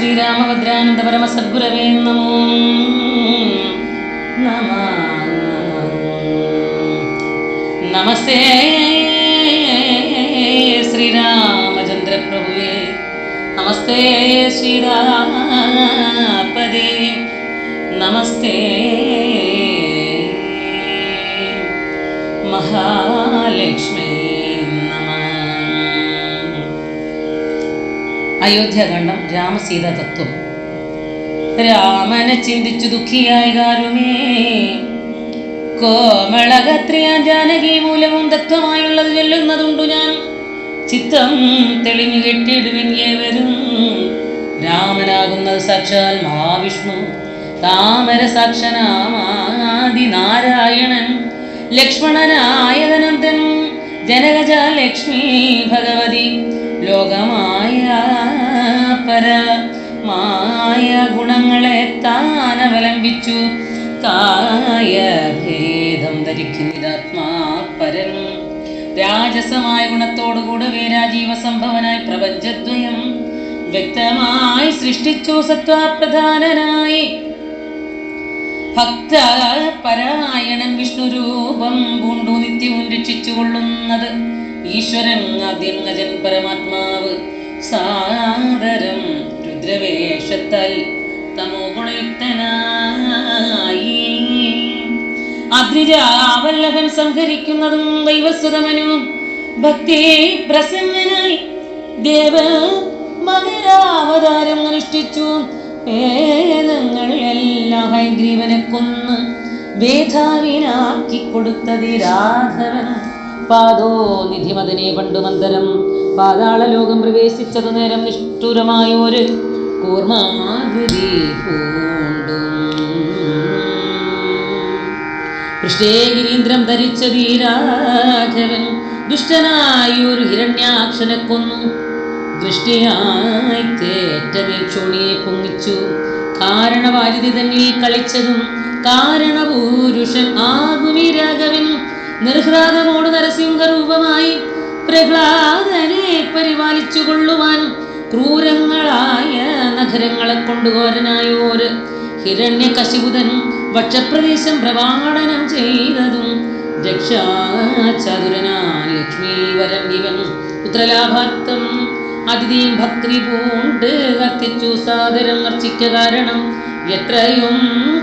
ശ്രീരാമഭദ്രാനന്ദ സദ്ഗുരവേ നമോ നമ. നമസ്തേ ശ്രീരാമചന്ദ്ര പ്രഭുവേ നമസ്തേ ശ്രീരാപദേ നമസ്തേ. മഹാലക്ഷ്മി. അയോധ്യഖണ്ഡം രാമസീത തത്വം രാമനെ ചിന്തിച്ചു ദുഃഖിയായി കാരുമേ കോമളകത്രിയാൻ ജാനകി മൂലവും തത്വമായുള്ളത് ചൊല്ലുന്നതുണ്ടു ഞാൻ. ചിത്തം തെളിഞ്ഞു കെട്ടിയിടുവിൻ ഏവരും രാമനാകുന്നത് സാക്ഷാൽ മഹാവിഷ്ണു. താമര സാക്ഷനാമാതി നാരായണൻ ലക്ഷ്മണനായതനന്തൻ ജനകജ ലക്ഷ്മി ഭഗവതി. ലോകമായ പരമായ ഗുണങ്ങളെ താൻ അവലംബിച്ചു തായ ഭേദം ധരിക്കുന്നിതാത്മാ പരൻ. രാജസമായ ഗുണത്തോടുകൂടവേ രാജീവ സംഭവനായി പ്രപഞ്ചദ്വയം വ്യക്തമായി സൃഷ്ടിച്ചു സത്വപ്രധാനനായി. ഭക്ത പരായണൻ വിഷ്ണു രൂപം പൂണ്ടു നിത്യവും രക്ഷിച്ചു കൊള്ളുന്നത് ഈശ്വരൻ ആദ്യംഗജൻ പരമാത്മാവ്. സാദരം രുദ്രവേഷത്താൽ തമോ ഗുണയുക്തനായി അദ്രിജാവല്ലഭൻ സംഹരിക്കുന്നതും ദൈവസുതമനും ഭക്തി പ്രസന്നനായി ദേവ മകരാവതാരം അനുഷ്ഠിച്ചു. വേദങ്ങൾ എല്ലാം ഹൈഗ്രീവനെ കൊന്ന് വേധാവിനാക്കി കൊടുത്തത് രാഘവൻ. പാദോ നിധിമതനെ പാതാള ലോകം പ്രവേശിച്ചതു നേരം നിഷ്ഠുരമായ ഒരു കൂർമാകൃതി പൂണ്ടും. പൃഷ്ഠേഗിരീന്ദ്രം ധരിച്ച വീരാഘവൻ ദുഷ്ടനായി ഒരു ഹിരണ്യാക്ഷനെ കൊന്നു. ദൃഷ്ടിയായി തേറ്റവിൽ ചുണിയെ പൊങ്ങിച്ചു. കാരണവാരിധി തന്നിൽ കളിച്ചതും കാരണപൂരുഷൻ ആകുമി രാഘവൻ നിർഹ്ലാദമോട് നരസിംഹരൂപമായി പ്രഹ്ലാദനെ പരിപാലിച്ചു കൊള്ളുവാൻ ക്രൂരങ്ങളായ നഗരങ്ങളെ കൊണ്ടുപോരനായോര് ഹിരണ്യകശിപുതൻ വക്ഷപ്രദേശം പ്രവാടനം ചെയ്തതും രക്ഷാചതുരനാൻ ലക്ഷ്മീവരം ഇവൻ പുത്രലാഭാർത്ഥം അതിഥിയും ഭക്തി പൂണ്ട് കത്തിച്ചു സാദരം അർച്ചിക്ക കാരണം എത്രയും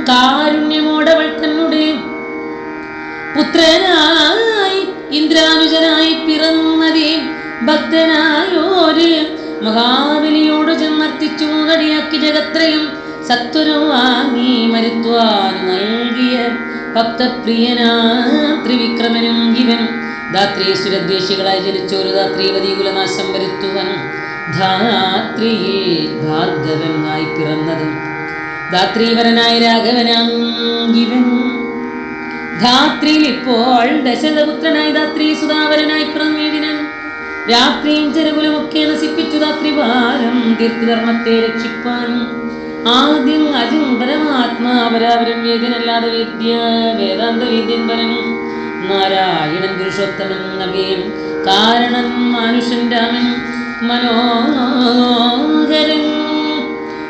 കാരുണ്യമോടവൾ തന്നെ പുത്രനായി ഇന്ദ്രാനുജനായി പിറന്നതേ ഭക്തനായോര്. മഹാബലിയോട് ചെന്നർത്തിച്ചു മൂന്നടിയാക്കി ജഗത്രയും സത്വരു വാങ്ങി മരുത്വാൻ നൽകിയ ഭക്തപ്രിയനാ ത്രിവിക്രമനും ഇവൻ. ധാത്രീസുരദ്വേഷികളായി ജനിച്ചൊരു ധാത്രീപതി കുലനാശം വരുത്തുവൻ ധാത്രിയിൽ ഭാർഗവനായി പിറന്നതും. ധാത്രീവരനായ രാഘവനാം ഇവൻ. ധാത്രിയിൽ ഇപ്പോൾ ദശരഥപുത്രനായി ധാത്രി സുധാവരനായി പിറന്നീടിനൻ രാത്രിയും ചെറുകുലുമൊക്കെ നശിപ്പിച്ചു ധാത്രി ഭാരം തീർത്ഥധർമ്മത്തെ രക്ഷിപ്പാൻ ആദ്യം അജും പരമാത്മാപരാപരൻ വേദ്യനല്ലാതെ വേദ്യ വേദാന്ത വേദ്യൻ പരൻ നാരായണൻ പുരുഷോത്തമൻ നവീൻ കാരണൻ മനുഷ്യൻ രാമൻ മനോഹരൻ.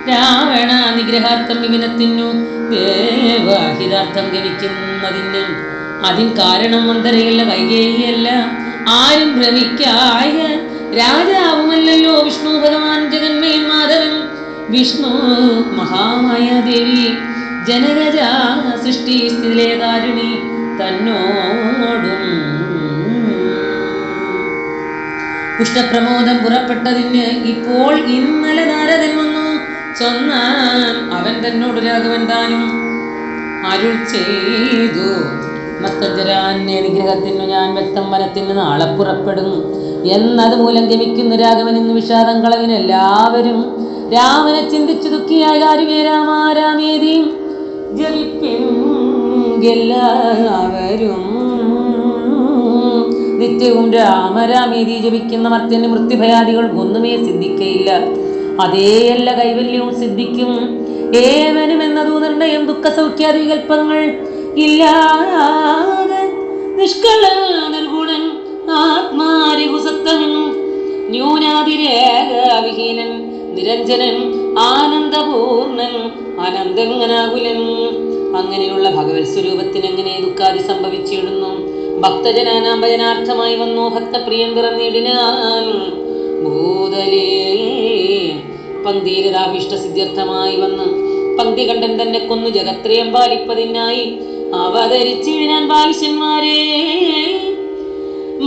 രാവണ നിഗ്രഹാർത്ഥം വിപിനത്തിനു ദേവാഹിതാർത്ഥം ഗമിക്കുന്നതിന് അതിൻ കാരണം മന്ദരയല്ല വൈകേയല്ല ആരും ഭ്രമിക്കായ രാജാവുമല്ലല്ലോ വിഷ്ണു ഭഗവാൻ ജഗന്മയൻ മാധവൻ. വിഷ്ണു മഹാമായ ദേവി ജനകജ സൃഷ്ടി സ്ഥിതിലെ കാരുണി തന്നോടും. പുഷ്ടപ്രമോദം പുറപ്പെട്ടതിന് ഇപ്പോൾ ഇന്നലെ നാരദൻ വന്നു. ചൊന്നാൻ അവൻ തന്നോട് രാഘവൻ താനും അരുൾ ചെയ്തു. മത്തജരാന്യ ഞാൻ വ്യക്തം വനത്തിന് നാളെ പുറപ്പെടും. എന്നത് മൂലം ഗമിക്കുന്ന രാഘവൻ ഇന്ന് വിഷാദം കളവിന് എല്ലാവരും രാമനെ ചിന്തിച്ചു ദുഃഖിയായ കാര്യമേ രാമാരാമേതി ജപിപ്പെല്ലാവരും നിത്യവും രാമരാമേതി ജപിക്കുന്ന മർത്യന് മൃത്യുഭയാദികൾ ഒന്നുമേ സിദ്ധിക്കയില്ല. അതേയല്ല കൈവല്യവും സിദ്ധിക്കും. ഏവനും എന്നതു നിർണയം ദുഃഖ സൗഖ്യാദി കൽപ്പങ്ങൾ ഇല്ലാതെ നിഷ്കള നിർഗുണൻ ആത്മാരിഹുസത്തമൻ ന്യൂനാതിരേഖവിഹീനൻ നിരഞ്ജനൻ ആനന്ദപൂർണൻ അനന്തങ്ങനാകുലൻ. അങ്ങനെയുള്ള ഭഗവത് സ്വരൂപത്തിന് എങ്ങനെ ദുഃഖാതി സംഭവിച്ചിടുന്നു? ഭക്തജനാനാം വന്നു ഭക്തപ്രിയം പിറന്നിടിനാൻ ഭൂതലേ പന്തീരതാഭിഷ്ട സിദ്ധ്യർത്ഥമായി വന്ന് പന്തി കണ്ടൻ തന്നെ കൊന്നു ജഗത്രയം പാലിപ്പതിനായി. അവതരിച്ചിഴിനാൻ ബാലിശന്മാരെ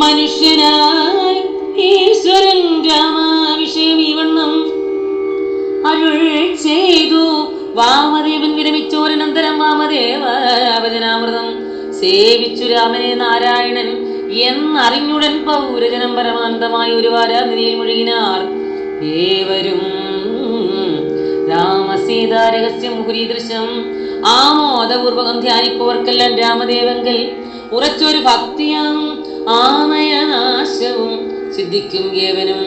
മനുഷ്യനായി ഈശ്വരൻ രാമാവിഷയം ഈ വണ്ണം അരുൾ ചെയ്തു. വാമദേവൻ വിരമിച്ചോരനന്തരം വാമദേവ അവജനാമൃതം സേവിച്ചു രാമനെ നാരായണൻ എന്നറിഞ്ഞുടൻ പൗരജനം പരമാനന്ദമായ ഒരു വാരാനിധിയിൽ മുഴുകിനാർ. ഏവരും ആമോദപൂർവകം ധ്യാനിപ്പവർക്കെല്ലാം രാമദേവങ്കൽ ഉറച്ചൊരു ഭക്തിയാം ആമയനാശവും സിദ്ധിക്കും ഏവനും.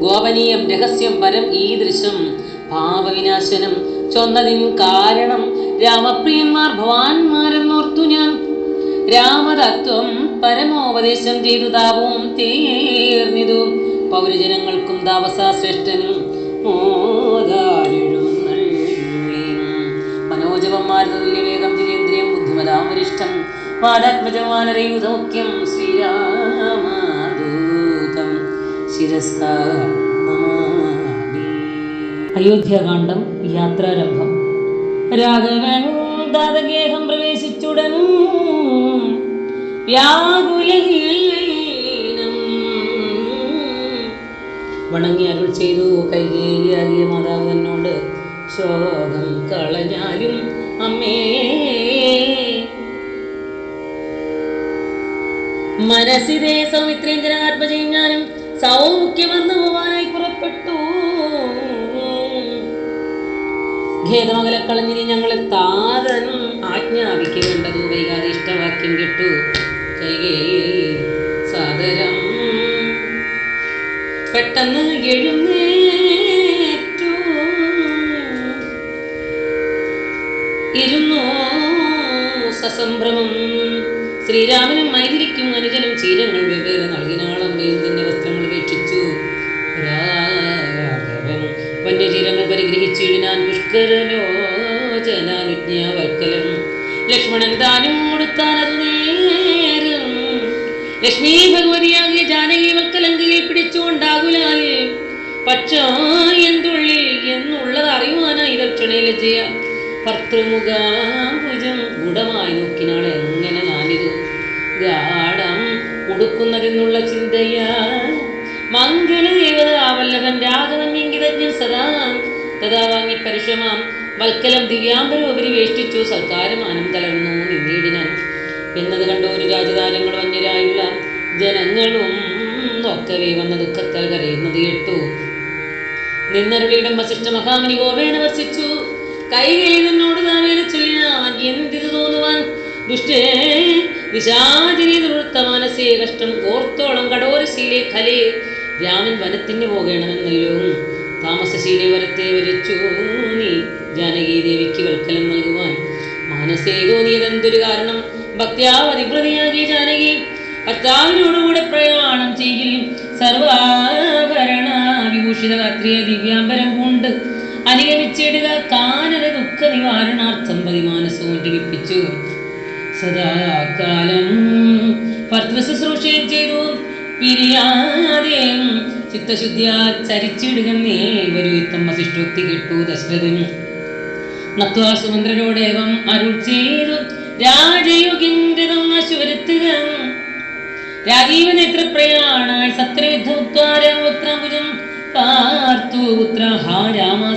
ഗോപനീയം രഹസ്യം പരം ഈ ദൃശ്യം പാപവിനാശനം ചൊന്നതിൻ കാരണം രാമപ്രിയന്മാർ ഭവാന്മാരെന്നോർത്തു ഞാൻ. രാമതത്വം പരമോപദേശം ചെയ്തു താപവും തീർന്നിതു. പൗരജനങ്ങൾക്കും താപസാ ശ്രേഷ്ഠനും അയോധ്യാകാന്ഡം യാത്രാരംഭം. രാഘവൻ ദാതഗേഹം പ്രവേശിച്ചുടൻ വ്യാകുലഹീനം വണങ്ങി അരുൾ ചെയ്തു. കൈകേരിയാകിയ മാതാവ് എന്നോട് ശോകം കളഞ്ഞാലും അമ്മേ മനസ്സിതേ സൗമിത്രേന്ദ്രൻ ആത്മജയും ഞാനും. വന്നു പോവാനായി പുറപ്പെട്ടു. ഖേദമകല കളഞ്ഞിനി ഞങ്ങളെ താതനും ആജ്ഞാപിക്കേണ്ടതു വൈകാതെ ഇഷ്ടവാക്യം കിട്ടു. കൈകേ പെട്ടെന്ന് എഴുന്നേറ്റു. ഇരുന്നു സസംഭ്രമം? ശ്രീരാമനും മൈതിരിക്കും അനുജനും ചീരങ്ങൾ വെവ്വേറെ നൽകിനാളം വേന്തിന്റെ വസ്ത്രങ്ങൾ വീക്ഷിച്ചു. രാഘവൻ വന്യചീരങ്ങൾ പരിഗ്രഹിച്ചിടിനാൻ പുഷ്കരലോചനാനുജ്ഞാവൽക്കലം ലക്ഷ്മണൻ താനും കൊടുത്താനതു നേരം. ലക്ഷ്മി ഭഗവതിയാകിയ ജാനകി വൽക്കലങ്കയിൽ പിടിച്ചുകൊണ്ടാകുലാൽ പക്ഷോ എന്തുള്ളിൽ എന്നുള്ളത് അറിയുവാനായി ദക്ഷിണയില ചെയ്യ ഭർത്തൃമുഖാഭുജം ഗുഡമായി നോക്കിനാൾ എങ്ങനെ ഞാനിത് ഗാഠം ഉടുക്കുന്നതെന്നുള്ള ചിന്തയാ. മംഗളദേവതാവല്ലഭൻ രാഘവൻ ഇംഗിതജ്ഞൻ സദാ. തഥാ വാങ്ങി പരിശ്രമാം. വൽക്കലം ദിവ്യാംബരം ഉപരിവേഷ്ടിച്ചു സൽക്കാരമാനം തളർന്നു നിന്നീടിനാൻ. എന്നത് കണ്ട ഒരു രാജതാരങ്ങളും അന്യരായുള്ള ജനങ്ങളും. ഒക്കവേ വന്ന ദുഃഖത്താൽ കരയുന്നത് കേട്ടു. നിന്നരുളിയിടം വസിഷ്ഠ മഹാമുനി ഗോവേന വർഷിച്ചു കൈകൈ നിന്നോട് താവേന ചൊല്ലിനാൻ എന്തിത് തോന്നുവാൻ? ദുഷ്ടേ വിശാചിനി ദുർത്ത മനസ്സേ കഷ്ടം ഓർത്തോളം കടോരശീലെ കലേ രാമൻ വനത്തിന് പോകണമെന്നല്ലോ. താമസശീലെ വരത്തെ വരച്ചു. നീ ജാനകി ദേവിക്ക് വൽക്കലം നൽകുവാൻ. മനസ്സേ തോന്നിയതെന്തൊരു കാരണം? ഭക്ത്യാവതിപ്രതിയാകിയ ജാനകി. ഭർത്താവിനോടുകൂടെ പ്രയാണം ചെയ്യും സർവാഭരണ വിഭൂഷിത രാത്രിയെ ദിവ്യാംബരം കൊണ്ട് അനുഗമിച്ചിടുക കാനന ദുഃഖ നിവാരണാർത്ഥം പതിമാനസവും ജപിപ്പിച്ചു സദാകാലം ഭർത്തൃശുശ്രൂഷയും ചെയ്തു. പിരിയാതെ ചിത്തശുദ്ധിയാ ചരിച്ചിടുക നേവരുത്തം വസിഷ്ഠോക്തി കേട്ടു ദശരഥനും നത്വാ സുമന്ത്രരോടേവം അരുൾ ചെയ്തു. രാജയുഗിന്റെ അശുവരുത്തുക.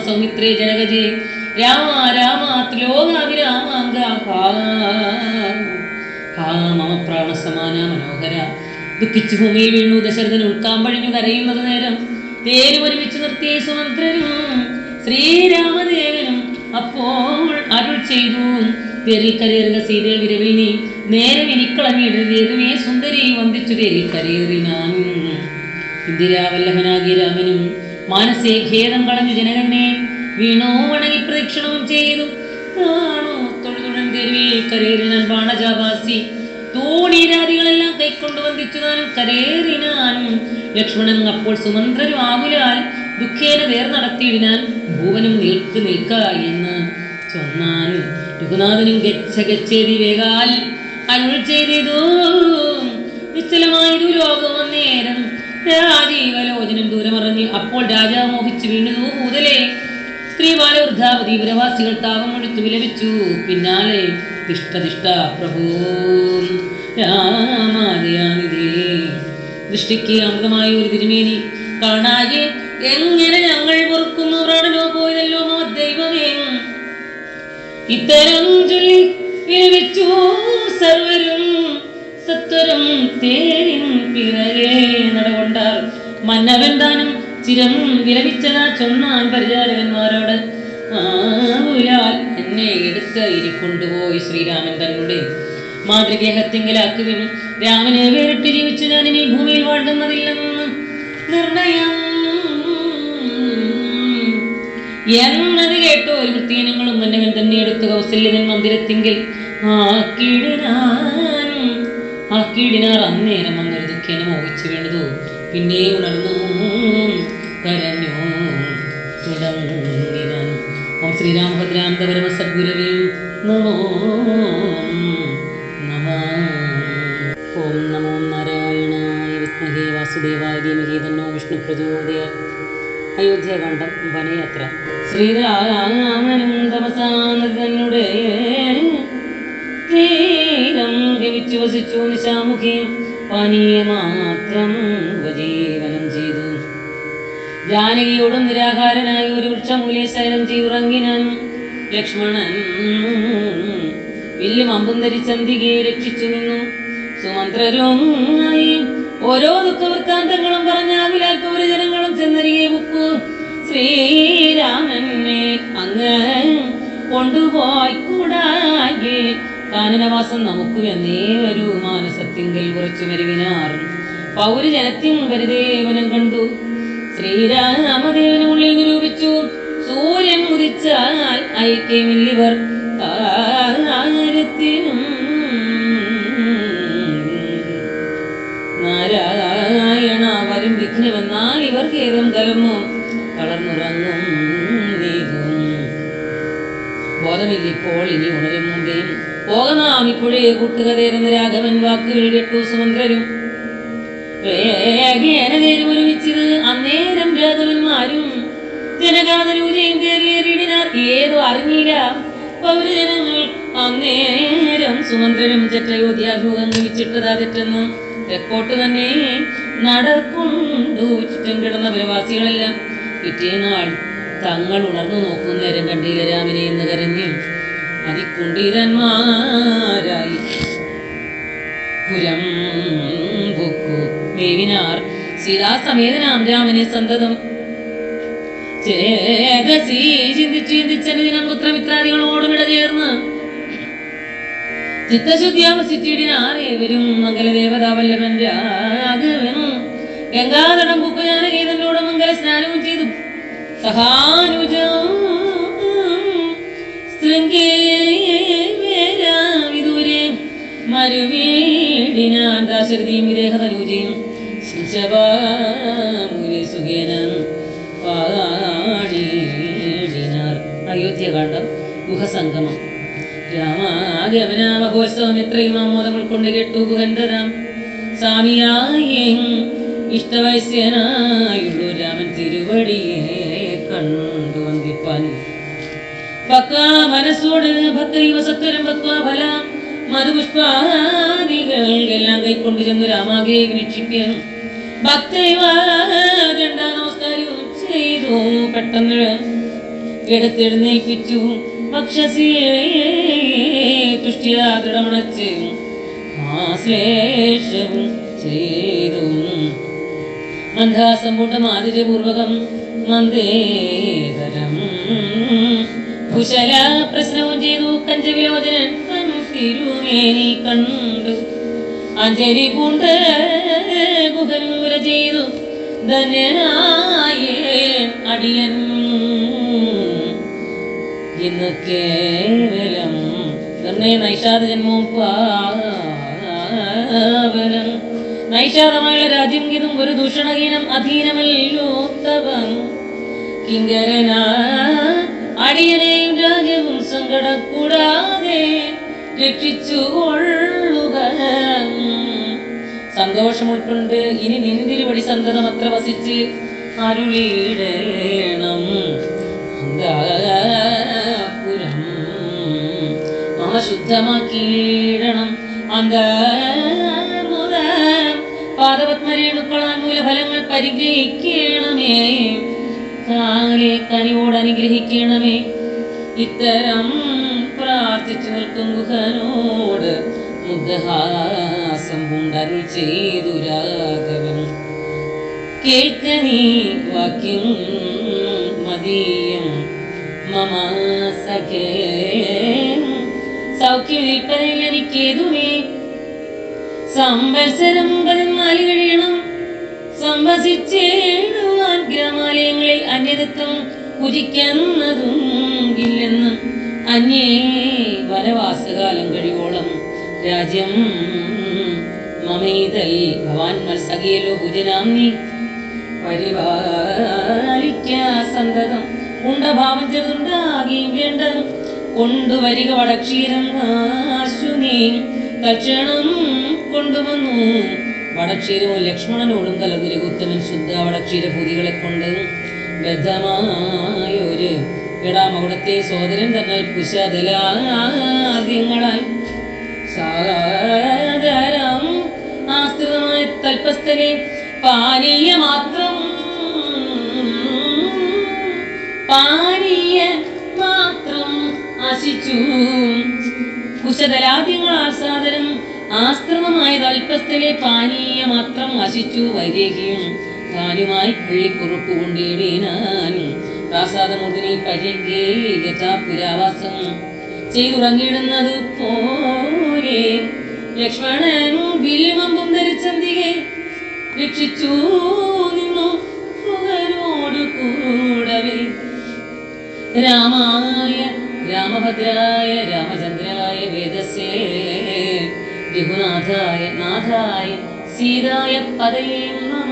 സൗമിത്രേ ജനകജേ. രാമ രാമ ത്രിലോകാവിരാമാങ്ക മമ പ്രാണസമാന മനോഹര. ദുഃഖിച്ചു ഭൂമിയിൽ വീണു ദശരഥൻ ഉൾക്കാമ്പഴിഞ്ഞു കരയുന്നത് നേരം. തേരും ഒരുമിച്ച് നിർത്തിയ സുമന്ത്രരും ശ്രീരാമദേവനും അപ്പോൾ അരുൾ ചെയ്തു. കരയറിന സീതേ വിരവിൽ നീ നേരം എനിക്കളഞ്ഞിടരുതേതുമേ സുന്ദരി വന്ദിച്ചു തേരിൽ കരയേറി ഞാൻ ഇന്ദിരാവല്ലഭനാകിയ രാമനും മാനസേ ഖേദം കളഞ്ഞു ജനകനെ വീണോ വണങ്ങി പ്രദക്ഷിണവും ചെയ്തു. താണു തൊഴുതുടൻ തോണീരാദികളെല്ലാം കൈക്കൊണ്ട് വന്ദിച്ചു താനും കരേറിനാനും ലക്ഷ്മണൻ അപ്പോൾ സുമന്ത്രരും ആകുലാൽ ദുഃഖേന നേർ നടത്തിയിടിനാൻ. ഭൂവനും നിൽക്ക് നിൽക്ക എന്ന് ചൊന്നാൻ. രഘുനാഥനും ഗച്ഛ വേഗാൽ അരുൾ ചെയ്തു നിശ്ചലമായൊരു ലോകം നേരം രാജീവലോചനം ദൂരമറിഞ്ഞ് അപ്പോൾ രാജാവ് മോഹിച്ചു വീണു മുതലേ. സ്ത്രീ ബാലവൃദ്ധാവതി പുരവാസികൾ താപം എടുത്തു വിലപിച്ചു. പിന്നാലെ തിഷ്ടതിഷ്ട പ്രഭു. രാമാദയാനിധി ദൃഷ്ടിക്ക് അമൃതമായ ഒരു തിരുമേനി. കാണാതെ എങ്ങനെ ഞങ്ങൾ ഇത്തരം ചൊല്ലി വിലപിച്ചു സർവരും സത്വരം തേരിൻ പിറകെ നടകൊണ്ടാർ മന്നവൻ താനും ചിരം വിലപിച്ചതാ ചൊന്നാൻ പരിചാരകന്മാരോട്. ആവുലാൽ എന്നെ എടുത്ത് ഇരിക്കൊണ്ടുപോയി ശ്രീരാമൻ തന്നുടെ. മാതൃഗേഹത്തിങ്കലാക്കുകയും രാമനെ വേറിട്ട് ജീവിച്ചു ഞാൻ ഇനി ഭൂമിയിൽ വാഴുന്നതില്ലെന്ന് നിർണയം. കേട്ടോ ഒരു വൃത്തിയനങ്ങളും മന്നവൻ തന്നെ എടുത്ത് കൗസല്യതൻ മന്ദിരത്തിങ്കിൽ. ആക്കിടിനാൻ ആ അന്നേരം അങ്ങനെ ദുഃഖേന മോഹിച്ചു വീണതു പിന്നെ ഉണർന്നു കരഞ്ഞു തുടങ്ങിനാൻ ഓം ശ്രീരാമഭദ്രാന്ത പരമ സദ്ഗുരവേ നമോ നമ. ഓം നമോ നാരായണായ വിദ്മഹേ വാസുദേവായ ധീമഹേ തന്നോ വിഷ്ണു പ്രചോദയാത് അയോധ്യാകാന്ഡം വനയാത്ര. ശ്രീരാമനും തപസാനരുടെ തീരം ഗമിച്ചു വസിച്ചു നിശാമുഖി. പാനീയമാത്രം ഉപജീവനം ചെയ്തു. ജാനകിയോടും നിരാഹാരനായി ഒരു വൃക്ഷമൂല്യ ശയനം ചെയ്തുറങ്ങിനാൻ ലക്ഷ്മണൻ വില്ലും അമ്പും ധരിച്ചന്തികയെ രക്ഷിച്ചു നിന്നു. സുമന്ത്രരും ഓരോ ദുഃഖവൃത്താന്തങ്ങളും പറഞ്ഞ ഒരു പൗരജനങ്ങളും ചെന്നരികെ ശ്രീരാമനെ അങ്ങ് കൊണ്ടുപോയി കൂടാകെ കാനനവാസം നമുക്ക് എന്നേ വരൂ മാനസത്തിങ്കൽ കുറച്ചു മരുവിനാർ പൗരജനത്തിൻ പരിദേവനം കണ്ടു. ശ്രീരാമദേവനുള്ളിൽ നിരൂപിച്ചു സൂര്യൻ ഉദിച്ചാൽ ഐക്യമില്ലിവർ താരത്തിനും നാരായണ വരും വിഘ്നമെന്നാൽ ഇവർ ഖേദം കലർന്നു. കളർന്നുറങ്ങും വീകും ബോധമില്ലിപ്പോൾ ഇനി ഉണരും മുമ്പേ പോകനാം ഇപ്പോഴേ കൂട്ടുകതേരുന്ന രാഘവൻ വാക്കുകൾ കേട്ടു സുമന്ത്രരും. വേഗേന ഒരുമിച്ചത് അന്നേരം രാഘവന്മാരും. ജനകാതരൂരെയും കയറിയേറിയിടിനാർ ഏതോ അറിഞ്ഞില്ല. പൗരജനങ്ങൾ അന്നേരം സുമന്ത്രരും ചെറ്റയോധ്യാഭൂകം ഗമിച്ചിട്ടതാ തെറ്റെന്ന് തെക്കോട്ട് തന്നെ നടക്കൊണ്ടു. ചുറ്റും കിടന്ന പ്രവാസികളെല്ലാം പിറ്റേനാൾ തങ്ങൾ ഉണർന്നു നോക്കുന്ന നേരം കണ്ടില്ല രാമനെ എന്ന് കരഞ്ഞ് അതിക്കുണ്ടിരന്മാരായി. പുരം മേവിനാർ സീതാസമേതനാം രാമനെ സന്തതം. ചേതസി ചിന്തിച്ചു ഗംഗാതടം ബുക്ക് ജാനകീതനോട് മംഗല സ്നാനവും സഹാനുജം ശൃംഗേരാവിദൂരെ മരുവേടിനാം ദാശരഥിയും വിദേഹതനൂജയും ശിശവാമുനി സുഖേന പാടിനാർ അയോധ്യകാന്ഡം ഗുഹസംഗമം. രാമാദേവനാമഘോത്സവം എത്രയും ആമോദം ഉൾക്കൊണ്ട് കേട്ടു ഗുഹന്തരാം സ്വാമിയായി ഇഷ്ടവൈശ്യനായുള്ളൂ രാമൻ തിരുവടിയെ കണ്ടു വന്ദിപ്പാൻ മനസ്സോട് ഭക്തൈവ സത്വരം പക്വ ഫല. മധുപുഷ്പാദികൾ എല്ലാം കൈക്കൊണ്ട് ചെന്നു രാമാകെ മന്ദാസമ്പൂട്ടം ആതിരപൂർവകം മന്ദേതരം കുശല പ്രശ്നവും ചെയ്തു കഞ്ചവിലോചനൻ തിരുമേനി കണ്ടു. അഞ്ജലി പൂണ്ട് ഗുഹനുര ചെയ്തു. ധന്യനായേ അടിയൻ. ഇന്ന് കേവലം നിർണയ നൈഷാദ ജന്മവും പാവനം. നൈഷാദമായുള്ള രാജ്യം ഗീതം ഒരു ദൂഷണഹീനം അധീനമല്ലോത്തവം. അടിയനെയും രാജ്യവും സങ്കടം കൂടാതെ രക്ഷിച്ചു കൊള്ളുക സന്തോഷം ഉൾക്കൊണ്ട് ഇനി നിന്തിരുവടി സന്തതം അത്ര വസിച്ച് അരുളിയിടേണം അന്താപുരം ശുദ്ധമാക്കിയിടണം അന്തർമുത പാദപത്മരേണുക്കളാൽ മൂലഫലങ്ങൾ പരിഗ്രഹിക്കണമേ. കാലെ കനിവോട് അനുഗ്രഹിക്കണമേ. ഇത്തരം പ്രാർത്ഥിച്ചു നിൽക്കും ഗുഹനോട് മുഗ്ധഹാസം പൂണ്ടരുൾ ചെയ്തു രാഘവൻ. കേൾക്ക നീ വാക്യം മതീയം. മമ സഖേ സൗഖ്യം നിൽപ്പതിൽ എനിക്കേതുമേ. സംവത്സരം പതിനാല് കഴിയണം സംവസിച്ചേഴുവാൻ ഗ്രാമാലയങ്ങളിൽ അന്യതത്വം ഇല്ലെന്നും അന്യേ വനവാസകാലം കഴിവോളം രാജ്യം മമൈതൽ കൊണ്ടുവരിക വടക്ഷീരം ആശു നീ തക്ഷണം കൊണ്ടുവന്നു. വടക്ഷീരവും ലക്ഷ്മണനോടും കലകുരകുത്തമൻ ശുദ്ധ വടക്ഷീര പൂതികളെ കൊണ്ട് ബദ്ധമായൊരു കിടാമകുടത്തെ സോദരൻ തന്നെ കുശതലാദ്യങ്ങളാൽ സാദരം ആശ്രിതമായ തൽപ്പസ്ഥലെ പാനീയ മാത്രം പാനീയ മാത്രം ആശിച്ചു. കുശതലാദ്യങ്ങളാൽ സാദരം ആശ്രമമായ അല്പസ്ഥലെ പാനീയ മാത്രം വശിച്ചു വരികയും താനുമായി കുഴിക്കുറുപ്പ് കൊണ്ടിടീനാനും പ്രാസാദമുദിനി പഴകേ യഥാ പുരാവാസം ചെയ്തുറങ്ങിടുന്നത് പോലെ. ലക്ഷ്മണൻ വില്യമമ്പും ധരിച്ചന്തികെ രക്ഷിച്ചു നിന്നു കൂടവേ. രാമായ രാമഭദ്രായ രാമചന്ദ്രായ വേദസേ രഘുനാഥായ നാഥായ സീതായ പദയേ നമ.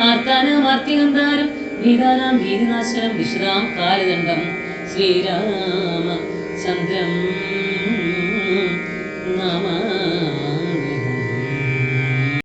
ആർത്താനാമാർത്തികന്താരം ഭീതാനാം ഭീതിനാശനം വിശ്രാം കാലദണ്ഡം. ശ്രീരാമ ചന്ദ്രം നമ.